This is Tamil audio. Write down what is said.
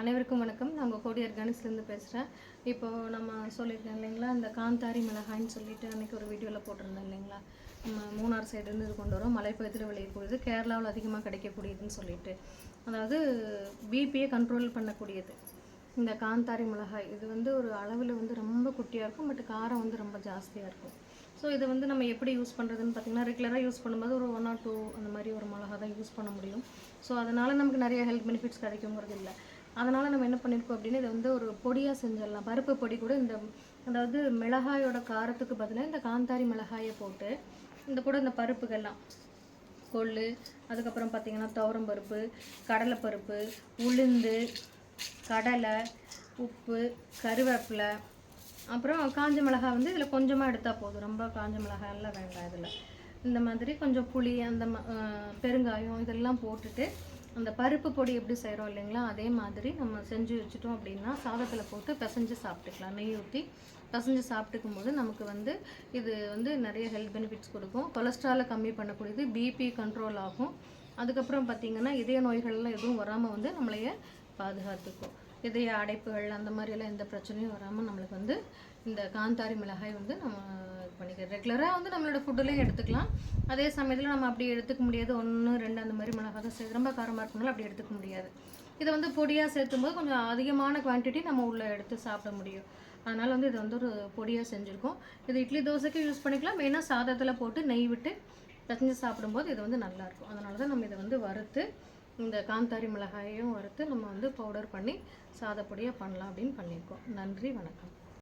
அனைவருக்கும் வணக்கம். நான் உங்கள் கோடி ஆர்கானிக்ஸ்லேருந்து பேசுகிறேன் இப்போது நம்ம சொல்லியிருக்கேன் இல்லைங்களா இந்த காந்தாரி மிளகாய்ன்னு சொல்லிட்டு அன்றைக்கி ஒரு வீடியோவில் போட்டிருந்தேன் இல்லைங்களா? நம்ம மூணார் சைடுலேருந்து இது கொண்டு வரோம். மலைப்பகுதியில் விளையக்கூடியது கேரளாவில் அதிகமாக கிடைக்கக்கூடியதுன்னு சொல்லிட்டு. அதாவது பிபியை கண்ட்ரோல் பண்ணக்கூடியது. இந்த காந்தாரி மிளகாய் இது வந்து ஒரு அளவில் வந்து ரொம்ப குட்டியாக இருக்கும் பட் காரம் வந்து ரொம்ப ஜாஸ்தியாக இருக்கும். ஸோ இதை வந்து நம்ம எப்படி யூஸ் பண்ணுறதுன்னு பார்த்தீங்கன்னா ரெகுலராக யூஸ் பண்ணும்போது ஒரு ஒன் ஆர் டூ அந்த மாதிரி ஒரு மிளகா தான் யூஸ் பண்ண முடியும். ஸோ அதனால் நமக்கு நிறைய ஹெல்த் பெனிஃபிட்ஸ் கிடைக்குங்கிறது இல்லை. அதனால் நம்ம என்ன பண்ணியிருக்கோம் அப்படின்னா இதை வந்து ஒரு பொடியாக செஞ்சிடலாம். பருப்பு பொடி கூட இந்த அதாவது மிளகாயோட காரத்துக்கு பதிலாக இந்த காந்தாரி மிளகாயை போட்டு இந்த கூட இந்த பருப்புகள்லாம் கொள்ளு அதுக்கப்புறம் பார்த்திங்கன்னா துவரம் பருப்பு கடலைப்பருப்பு உளுந்து கடலை உப்பு கருவேப்பிலை அப்புறம் காஞ்ச மிளகாய் வந்து இதில் கொஞ்சமாக எடுத்தால் போதும். ரொம்ப காஞ்ச மிளகாயெல்லாம் வேண்டாம் இதில். இந்த மாதிரி கொஞ்சம் புளி அந்த ம- பெருங்காயம் இதெல்லாம் போட்டுட்டு அந்த பருப்பு பொடி எப்படி செய்கிறோம் இல்லைங்களா அதே மாதிரி நம்ம செஞ்சு வச்சுட்டோம் அப்படின்னா சாதத்தில் போட்டு பிசைஞ்சு சாப்பிட்டுக்கலாம். நெய் ஊற்றி பிசைஞ்சு சாப்பிட்டுக்கும் போது நமக்கு வந்து இது வந்து நிறைய ஹெல்த் பெனிஃபிட்ஸ் கொடுக்கும். கொலஸ்ட்ராலை கம்மி பண்ணக்கூடியது பிபி கண்ட்ரோல் ஆகும். அதுக்கப்புறம் பார்த்திங்கன்னா இதய நோய்கள்லாம் எதுவும் வராமல் வந்து நம்மளைய பாதுகாத்துக்கும். இதய அடைப்புகள் அந்த மாதிரியெல்லாம் எந்த பிரச்சனையும் வராமல் நம்மளுக்கு வந்து இந்த காந்தாரி மிளகாய் வந்து நம்ம ரெகுலராக வந்து நம்மளோட ஃபுட்டுலேயும் எடுத்துக்கலாம். அதே சமயத்தில் நம்ம அப்படி எடுத்துக்க முடியாது. ஒன்று ரெண்டு அந்த மாதிரி மிளகாய் தான் சேர்த்து ரொம்ப காரமாக இருக்கனால அப்படி எடுத்துக்க முடியாது. இதை வந்து பொடியாக சேர்த்தும் போது கொஞ்சம் அதிகமான குவான்டிட்டி நம்ம உள்ளே எடுத்து சாப்பிட முடியும். அதனால் வந்து இது வந்து ஒரு பொடியாக செஞ்சுருக்கோம். இது இட்லி தோசைக்கு யூஸ் பண்ணிக்கலாம். மெயினாக சாதத்தில் போட்டு நெய் விட்டு பிசைஞ்சு சாப்பிடும்போது இது வந்து நல்லாயிருக்கும் அதனால தான் நம்ம இதை வந்து வறுத்து இந்த காந்தாரி மிளகாயையும் வறுத்து நம்ம வந்து பவுடர் பண்ணி சாதப்பொடியாக பண்ணலாம் அப்படின்னு பண்ணியிருக்கோம். நன்றி வணக்கம்.